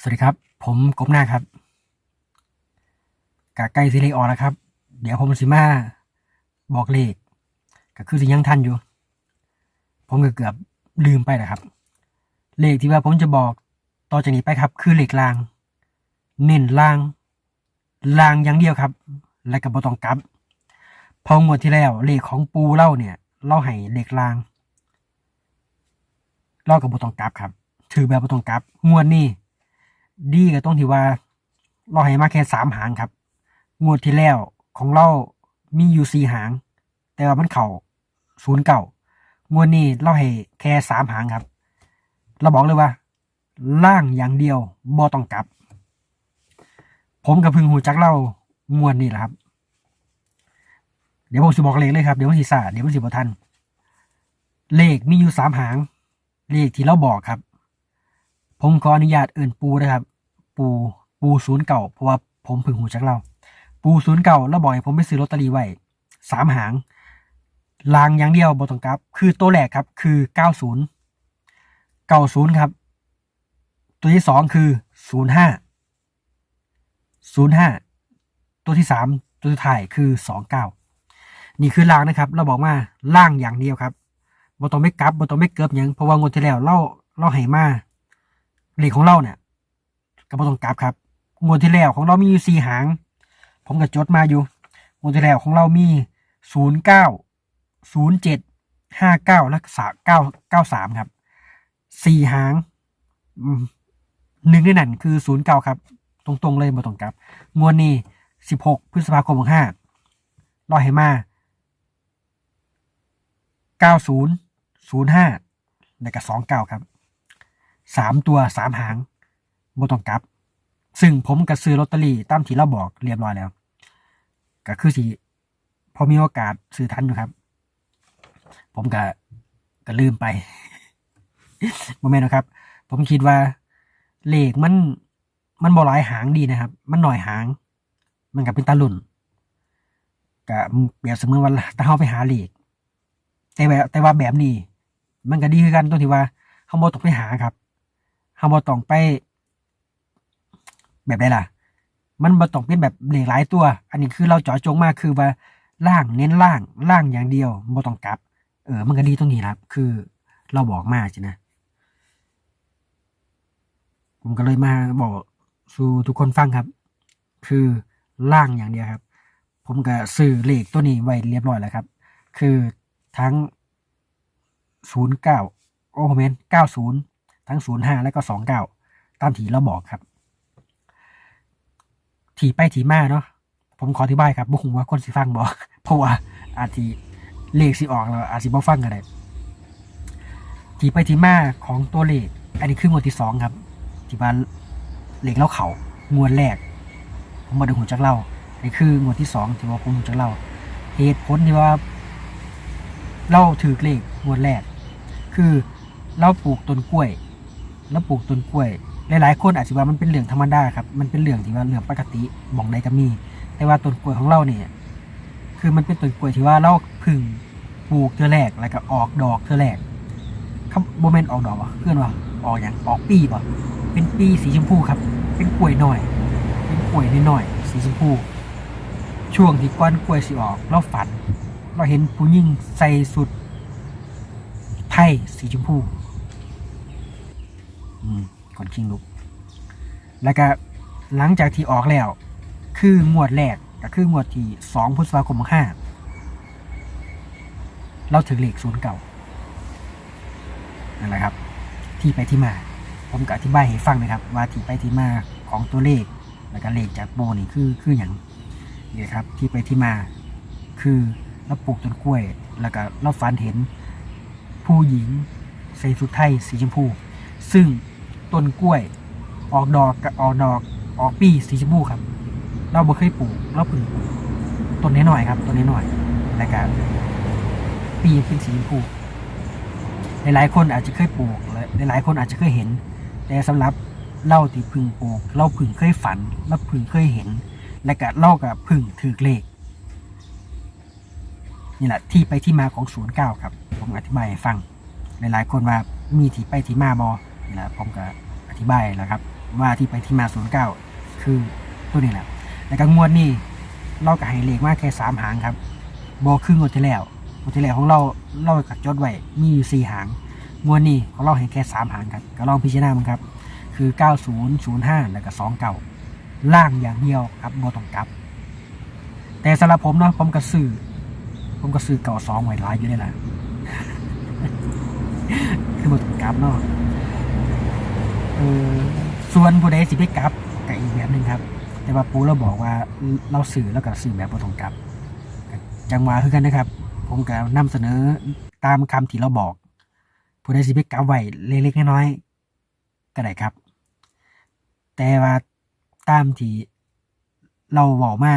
สวัสดีครับ ผมกบหน้าครับกะใกล้สิเลขออกแล้วครับ เดี๋ยวผมสิมาบอกเลขก็คือสิยังทันอยู่ ผมก็เกือบลืมไปนะครับ เลขที่ว่าผมจะบอกต่อจากนี้ไปครับ คือเลขลาง เน้นลาง ลางอย่างเดียวครับ และก็บ่ต้องกับพองวดที่แล้วเลขของปูเล่าเนี่ยเล่าให้เลขลางเล่ากับบตองกับครับ ถือแบบบตองกับงวดนี้ ดีก็ต้องที่ว่า เราให้มาแค่สามหางครับ งวดที่แล้วของเรามีอยู่สี่หาง แต่ว่ามันเข่าศูนย์เก่างวดนี้เราให้แค่สามหางครับ เราบอกเลยว่า ล่างอย่างเดียวบ่ต้องกลับ ผมกับพึงหูจักเล่างวดนี้แหละครับ เดี๋ยวผมสิบอกเลขเลยครับ เดี๋ยวมันสิสาเดี๋ยวมันสิบ่ทัน เลขมีอยู่สามหาง เลขที่เราบอกครับ ผมขออนุญาตเอิ่นปูนะครับ ปูปูศูนย์เก่าเพราะว่าผมเพึ่งหูจากเรา ปูศูนย์เก่าแล้วบอกให้ผมไปซื้อลอตเตอรี่ไว้สามหางลางอย่างเดียวบอตองกลับคือตัวแรกครับคือเก้าศูนย์เก้าศูนย์ครับ ตัวที่สองคือศูนย์ห้าศูนย์ห้าตัวที่สามตัวสุดท้ายคือสองเก้านี่คือลางนะครับ เราบอกว่าล่างอย่างเดียวครับบอต้องไม่กลับบอต้องไม่เกิบยังเพราะว่างวดที่แล้วเราเราให้มาเลขของเราเนี่ย ก็บ่ต้องกลับครับงวดที่แล้วของเรามีอยู่สี่หาง ผมก็จดมาอยู่งวดที่แล้วของเรามีศูนย์เก้าศูนย์เจ็ดห้าเก้าและสาเก้าเก้าสามครับสี่หางหนึ่งในนั้นคือศูนย์เก้าครับ ตรงๆเลยบ่ต้องกลับ งวดนี้สิบหกพฤษภาคมหกห้าเราให้มาเก้าศูนย์ศูนย์ห้าและก็สองเก้าครับสามตัวสามหาง บ่ต้องกลับ ซึ่งผมก็ซื้อลอตเตอรี่ตามที่เราบอกเรียบร้อยแล้ว ก็คือสิพอมีโอกาสซื้อทันอยู่ครับ ผมก็ก็ลืมไปโมเมนต์นะครับ ผมคิดว่าเลขมันมันบ่หลายหางดีนะครับ มันหน่อยหาง มันก็เป็นตาลุ่นก็เปรียบเสมือนว่าถ้าเราไปหาเลขแต่แบบแต่ว่าแบบนี้ มันก็ดีคือกันตรงที่ว่าเขาบ่ต้องไปหาครับเฮาบ่ต้องไป แบบใดล่ะ มันบ่ต้องเป็นแบบเหลขหลายตัว อันนี้คือเราเจาะจงมากคือว่าล่างเน้นล่างล่างอย่างเดียวบ่ต้องกลับ เออ มันก็ดีตรงนี้ครับคือเราบอกมากสินะ ผมก็เลยมาบอกสู่ทุกคนฟังครับ คือล่างอย่างเดียวครับ ผมก็ซื้อเลขตัวนี้ไว้เรียบร้อยแล้วครับ คือทั้งศูนย์เก้าโอ้โหเมนเก้าศูนย์ทั้ง05และก็29ตามที่เราบอกครับ ที่ไปที่มาเนาะผมขออธิบายครับบุคคลว่าคนสิฟังบอกเพราะว่าอาจจะเลขสิออกแล้วอาจสิบ่ฟังกันได้ที่ไปที่มาของตัวเลข อันนี้คืองวดที่สองครับที่ว่าเลขเล่าเขางวดแรก ผมมาดูหัวจักเล่าอันนี้คืองวดที่สองที่ว่าผมหัวจักเล่าเหตุผลที่ว่าเล่าถือเลขงวดแรก คือเราปลูกต้นกล้วย แล้วปลูกต้นกล้วย หลายๆคนอาจจะว่ามันเป็นเรื่องธรรมดาครับ มันเป็นเรื่องที่ว่าเรื่องปกติมองใดก็มี แต่ว่าต้นกล้วยของเราเนี่ย คือมันเป็นต้นกล้วยที่ว่าเราพึ่งปลูกเทือแรกแล้วก็ออกดอกเทือแรกครับโมเมนต์ออกดอกวะเพื่อนวะออกอย่างออกปีปะเป็นปีสีชมพูครับ เป็นกล้วยหน่อย เป็นกล้วยน้อย สีชมพู ช่วงที่ก้อนกล้วยสิออก เราฝัน เราเห็นผู้หญิงใส่สุดไทยสีชมพู อืม ก่อนชิงลุก แล้วก็หลังจากที่ออกแล้ว คืองวดแรกก็คืองวดที่สองพฤษภาคมห้าเราถึงเลขศูนย์เก่านั่นแหละครับ ที่ไปที่มา ผมก็อธิบายให้ฟังนะครับ ว่าที่ไปที่มาของตัวเลข แล้วก็เลขจากโบนี่คือคืออย่างนี่ครับ ที่ไปที่มา คือเราปลูกต้นกล้วย แล้วก็เราฝันเห็นผู้หญิงใส่ชุดไทยสีชมพู ซึ่ง ต้นกล้วย ออกดอกออกดอกออกปีสีชมพูครับ เราบ่เคยปลูกเราเพิ่งปลูกต้นน้อยๆครับต้นน้อยๆแล้วก็ปีเป็นสีชมพูหลายๆคนอาจจะเคยปลูกและหลายๆคนอาจจะเคยเห็น แต่สำหรับเราที่เพึ่งปลูกเราเพึ่งเคยฝันเราเพึ่งเคยเห็น และก็เรากับพึ่งถือเลขนี่แหละที่ไปที่มาของศูนย์เก้าครับ ผมอธิบายให้ฟัง หลายๆคนว่ามีที่ไปที่มาบอ นี่แหละผมก็อธิบายแล้วครับ ว่าที่ไปที่มาศูนย์เก้าคือตัวนี้แหละแล้วก็งวดนี้เราก็ให้เลขมากแค่สามหางครับบอครึ่งงวดที่แล้วงวดที่แล้วของเราเราก็จดไว้มีอยู่สี่หางงวดนี้ของเราให้แค่สามหางครับก็ลองพิจารณามันครับคือเก้าศูนย์ย์ห้าแล้วก็สองเก้าล่างอย่างเดียวครับบอต้องกลับ แต่สำหรับผมเนาะผมก็ซื้อผมก็ซื้อเก่าสองไว้หลายอยู่นี่แหละคือบต้องกลับเนาะ เออส่วนผู้ใดสิไปกลับกับอีกแบบหนึ่งครับ แต่ว่าปูเราบอกว่าเราสื่อแล้วก็สื่อแบบบ่ตรงกลับจังหวะคือกันนะครับ ผมก็นำเสนอตามคำที่เราบอก ผู้ใดสิไปกลับไว้เล็กๆน้อยๆก็ได้ครับ แต่ว่าตามที่เราบอกมา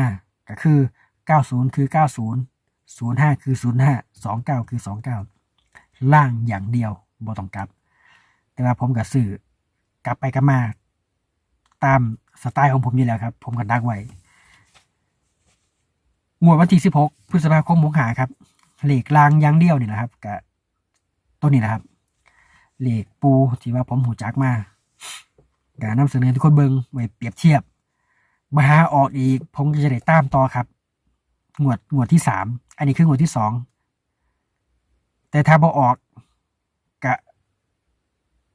ก็คือ 90 คือ 90 05 คือ 05 29 คือ 29 ล่างอย่างเดียวบ่ต้องกลับ แต่ว่าผมกับสื่อ กลับไปกลับมา ตามสไตล์ของผมอยู่แล้วครับ ผมก็ดักไว้งวดวันที่16พฤษภาคมมกหาครับเหล็กลางยางเดียวนี่แหละครับกับตัวนี้นะครับเหล็กปูที่ว่าผมหูจักมาการนำเสนอทุกคนเบิงไว้เปรียบเทียบมาหาออกอีกผมจะได้ตามต่อครับงวดงวดที่สามอันนี้คืองวดที่สองแต่ถ้าบอออก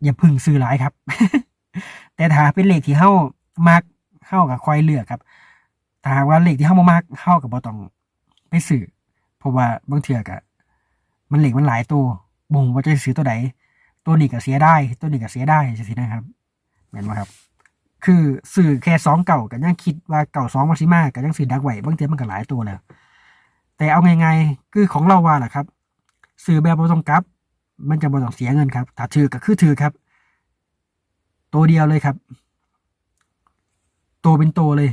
อย่าพึ่งซื้อหลายครับ แต่ถ้าเป็นเลขที่เฮ้ามักเฮ้ากับคอยเลือกครับถ้าหากว่าเลขที่เฮ้าบ่มักเฮ้ากับบ่ต้องไปซื้อเพราะว่าบางเทื่อกะมันเหลขมันหลายตัวบ่งว่าจะซื้อตัวใดตัวนี้ก็เสียได้ ตัวนี้ก็เสียได้จังซี่นะครับแม่นบ่ครับ คือซื้อแค่สองเก่าก็ยังคิดว่าเก่าสองมาซิมาก็ยังซื้อดักไว้บางเทื่อมันก็หลายตัวแล้วแต่เอาไงๆคือของเราว่าแหละครับซื้อแบบบ่ต้องกับ มันจะบ่ต้องเสียเงินครับถ้าถือก็คือถือครับ ตัวเดียวเลยครับ ตัวเป็นตัวเลย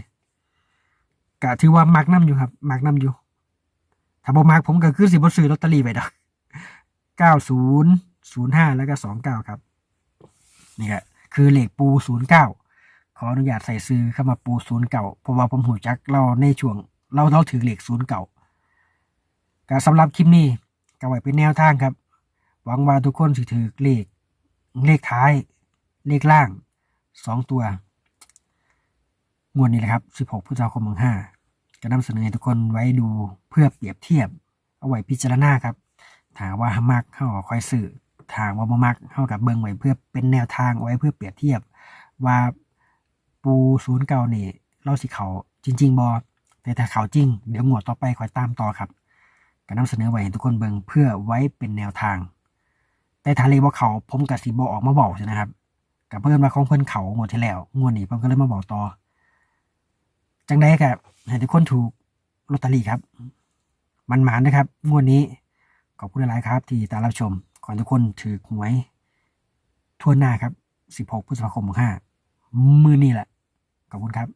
กะถือว่ามักน้ำอยู่ครับมักน้ำอยู่ ถ้าบ่มักผมก็คือสิบ่ซื้อลอตเตอรี่ไปดอกเก้าศูนย์ศูนย์ห้าแล้วก็สองเก้าครับ นี่ครับคือเหลขปูศูนย์เก้าขออนุญาตใส่ซื้อเข้ามาปูศูนย์เก่าเพราะว่าผมหูจักเราในช่วง เราเราถือเหลขศูนย์เก่าก็สำหรับคลิปนี้ก็ไว้เป็นแนวทางครับ หวังว่าทุกคนสิถือเลข เลขท้าย เลขล่างสองตัว งวดนี้แหละครับ 16พฤษภาคม65จะนำเสนอให้ทุกคนไว้ดูเพื่อเปรียบเทียบ เอาไว้พิจารณาครับถามว่ามักเข้าคอยสื่อถามว่าบ่มักเข้ากับเบิ่งไว้เพื่อเป็นแนวทางไว้เพื่อเปรียบเทียบ ว่าปูศูนย์เก่านี่เราสิเขาจริง ๆบอแต่ถ้าเขาจริง เดี๋ยวงวดต่อไปคอยตามต่อครับก็นำเสนอไว้ให้ทุกคนเบิ่งเพื่อไว้เป็นแนวทาง แต่ทาเลบ่เขาผมกับสีบอออกมาบอกใช่นะครับกับเพื่อนมาของเพื่อนเขางวดที่แล้วงวดนี้ผมก็เลยมาบอกต่อ จังได้กับให้ทุกคนถูกลอตเตอรี่ครับ มันหมานนะครับ งวดนี้ขอบคุณหลายครับ ที่ตามรับชม ขอทุกคนถือหวยทั่วหน้าครับ 16พฤษภาคม 65 มือนี่แหละ ขอบคุณครับ